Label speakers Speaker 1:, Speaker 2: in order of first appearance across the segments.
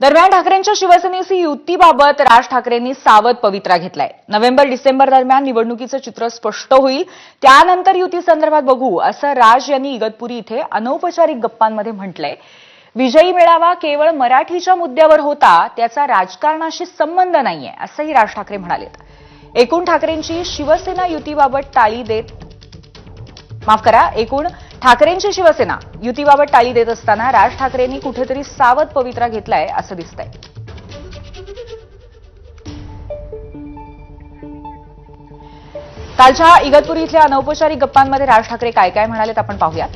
Speaker 1: दरम्यान ठाकरेंच्या शिवसेनेशी युतीबाबत राज ठाकरेंनी सावध पवित्रा घेतलाय. नोव्हेंबर डिसेंबर दरम्यान निवडणुकीचं चित्र स्पष्ट होईल. त्यानंतर युती संदर्भात बघू असं राज यांनी इगतपुरी इथे अनौपचारिक गप्पांमध्ये म्हटलंय. विजयी मेळावा केवळ मराठीच्या मुद्द्यावर होता त्याचा राजकारणाशी संबंध नाहीये असंही राज ठाकरे म्हणालेत. एकूण ठाकरेंची शिवसेना युतीबाबत टाळी देत माफ करा एकूण ठाकरेंची शिवसेना युतीबाबत टाळी देत असताना राज ठाकरेंनी कुठेतरी सावध पवित्रा घेतलाय असं दिसतंय. कालच्या इगतपुरी इथल्या अनौपचारिक गप्पांमध्ये राज ठाकरे काय काय म्हणालेत आपण पाहूयात.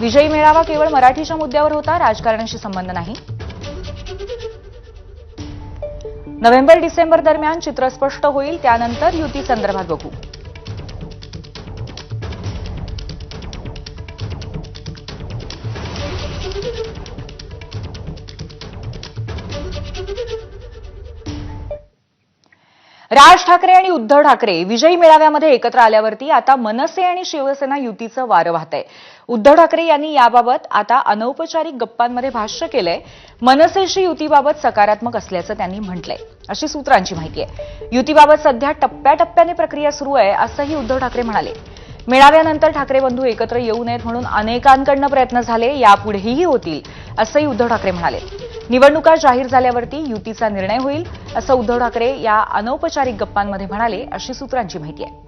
Speaker 1: विजयी मेळावा केवळ मराठीच्या मुद्द्यावर होता राजकारणाशी संबंध नाही. नोव्हेंबर डिसेंबर दरम्यान चित्र स्पष्ट होईल त्यानंतर युती संदर्भात बघू. राज ठाकरे आणि उद्धव ठाकरे विजयी मेळाव्यामध्ये एकत्र आल्यावरती आता मनसे आणि शिवसेना युतीचं वारं वाहतंय. उद्धव ठाकरे यांनी याबाबत आता अनौपचारिक गप्पांमध्ये भाष्य केलंय. मनसेशी युतीबाबत सकारात्मक असल्याचं त्यांनी म्हटलंय. अशी सूत्रांची माहिती आहे. युतीबाबत सध्या टप्प्याटप्प्याने प्रक्रिया सुरू आहे असंही उद्धव ठाकरे म्हणाले. मेळाव्यानंतर ठाकरे बंधू एकत्र येऊ नयेत म्हणून अनेकांकडनं प्रयत्न झाले यापुढेही होतील असंही उद्धव ठाकरे म्हणाले. निवडणुका जाहीर झाल्यावरती युतीचा निर्णय होईल असं उद्धव ठाकरे या अनौपचारिक गप्पांमध्ये म्हणाले अशी सूत्रांची माहिती आहे.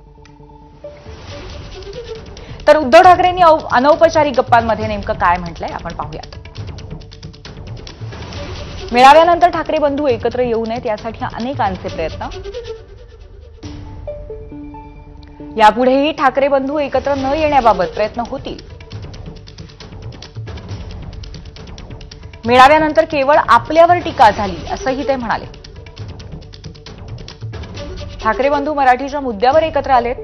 Speaker 1: तर उद्धव ठाकरेंनी अनौपचारिक गप्पांमध्ये नेमकं काय म्हटलंय आपण पाहूयात. मेळाव्यानंतर ठाकरे बंधू एकत्र येऊ नयेत यासाठी अनेकांचे प्रयत्न. यापुढेही ठाकरे बंधू एकत्र न येण्याबाबत प्रयत्न होतील. मेळाव्यानंतर केवळ आपल्यावर टीका झाली असंही ते म्हणाले. ठाकरे बंधू मराठीच्या मुद्द्यावर एकत्र आलेत.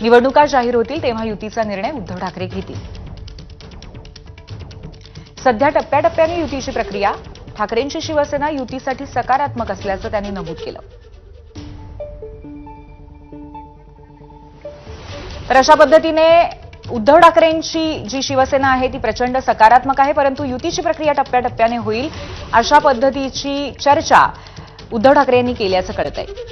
Speaker 1: निवडणुका जाहीर होतील तेव्हा युतीचा निर्णय उद्धव ठाकरे घेतील. सध्या टप्प्याटप्प्याने युतीची प्रक्रिया ठाकरेंची शिवसेना युतीसाठी सकारात्मक असल्याचं त्यांनी नमूद केलं. तर अशा पद्धतीने उद्धव ठाकरेंची जी शिवसेना आहे ती प्रचंड सकारात्मक आहे परंतु युतीची प्रक्रिया टप्प्याटप्प्याने होईल अशा पद्धतीची चर्चा उद्धव ठाकरे यांनी केल्याचं कळत आहे